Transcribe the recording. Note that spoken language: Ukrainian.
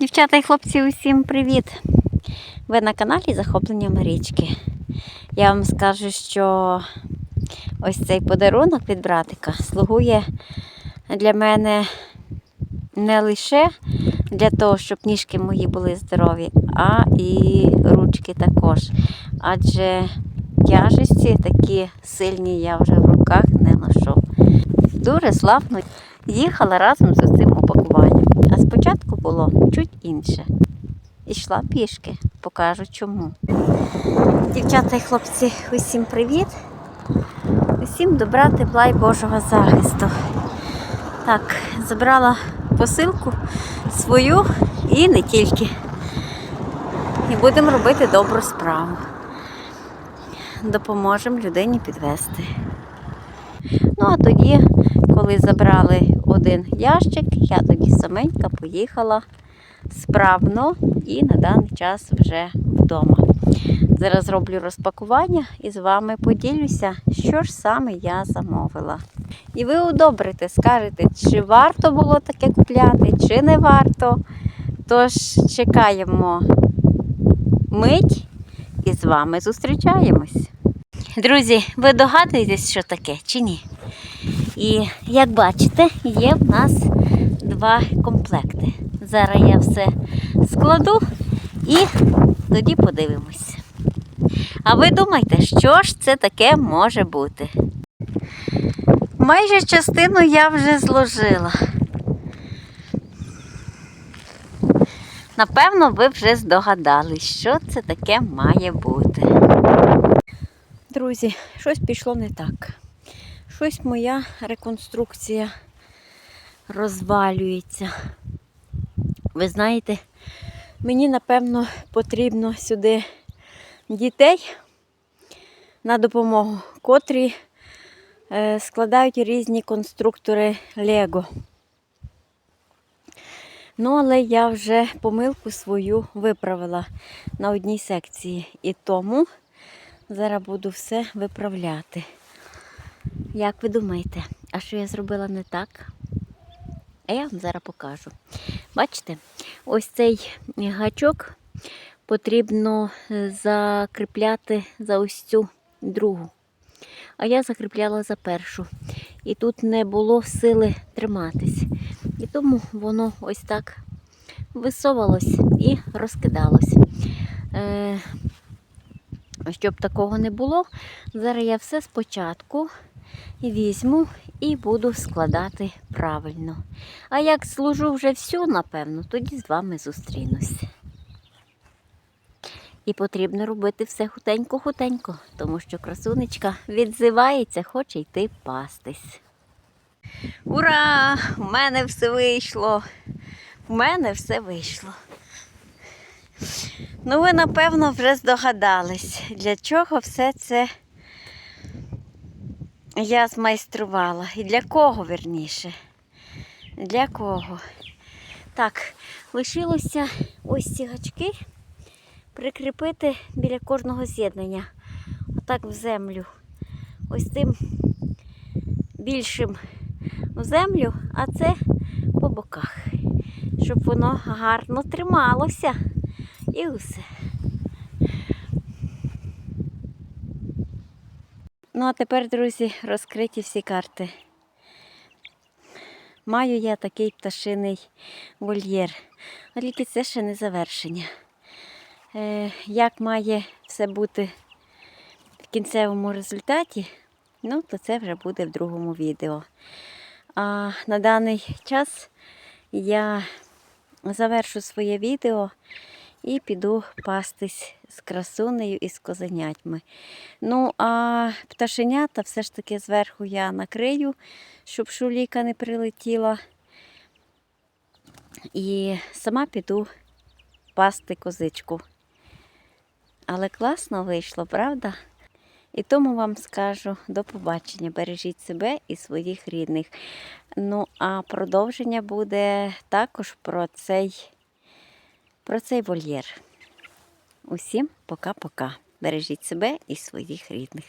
Дівчата і хлопці, усім привіт! Ви на каналі Захоплення Марічки. Я вам скажу, що ось цей подарунок від братика слугує для мене не лише для того, щоб ніжки мої були здорові, а і ручки також. Адже тяжесті такі сильні я вже в руках не ношу. Дуже славно їхала разом з цим упакуванням. А спочатку було чуть інше. Ішла пішки, покажу чому. Дівчата і хлопці, усім привіт! Усім добра, тепла і Божого захисту. Так, забрала посилку свою і не тільки. І будемо робити добру справу. Допоможемо людині підвести. Ну, а тоді, коли забрали один ящик, я тоді саменька поїхала справно і на даний час вже вдома. Зараз роблю розпакування і з вами поділюся, що ж саме я замовила. І ви удобрите, скажете, чи варто було таке купляти, чи не варто. Тож чекаємо мить і з вами зустрічаємось. Друзі, ви догадуєтесь, що таке чи ні? І як бачите, є в нас два комплекти. Зараз я все складу і тоді подивимось. А ви думаєте, що ж це таке може бути? Майже частину я вже зложила. Напевно, ви вже здогадались, що це таке має бути. Друзі, щось пішло не так. Щось моя реконструкція розвалюється. Ви знаєте, мені напевно потрібно сюди дітей на допомогу, котрі е, складають різні конструктори Лего. Ну, але я вже помилку свою виправила на одній секції. І тому зараз буду все виправляти. Як ви думаєте, а що я зробила не так? А я вам зараз покажу. Бачите, ось цей гачок потрібно закріпляти за ось цю другу. А я закріпляла за першу. І тут не було сили триматись. І тому воно ось так висовалось і розкидалось. Е, щоб такого не було, зараз я все спочатку візьму і буду складати правильно. А як служу вже всю, напевно, тоді з вами зустрінусь. І потрібно робити все хутенько-хутенько, тому що красунечка відзивається, хоче йти пастись. Ура! У мене все вийшло. У мене все вийшло. Ну, ви, напевно, вже здогадались, для чого все це я змайструвала. І для кого верніше? Для кого? Так, лишилося ось ці гачки прикріпити біля кожного з'єднання. Отак в землю. Ось цим більшим в землю, а це по боках. Щоб воно гарно трималося. І усе. Ну, а тепер, друзі, розкриті всі карти. Маю я такий пташиний вольєр, тільки це ще не завершення. Е, як має все бути в кінцевому результаті, ну, то це вже буде в другому відео. А на даний час я завершу своє відео і піду пастись з красунею і з козенятьми. Ну, а пташенята все ж таки зверху я накрию, щоб шуліка не прилетіла. І сама піду пасти козичку. Але класно вийшло, правда? І тому вам скажу до побачення. Бережіть себе і своїх рідних. Ну, а продовження буде також про цей, про цей вольєр. Усім пока-пока. Бережіть себе і своїх рідних.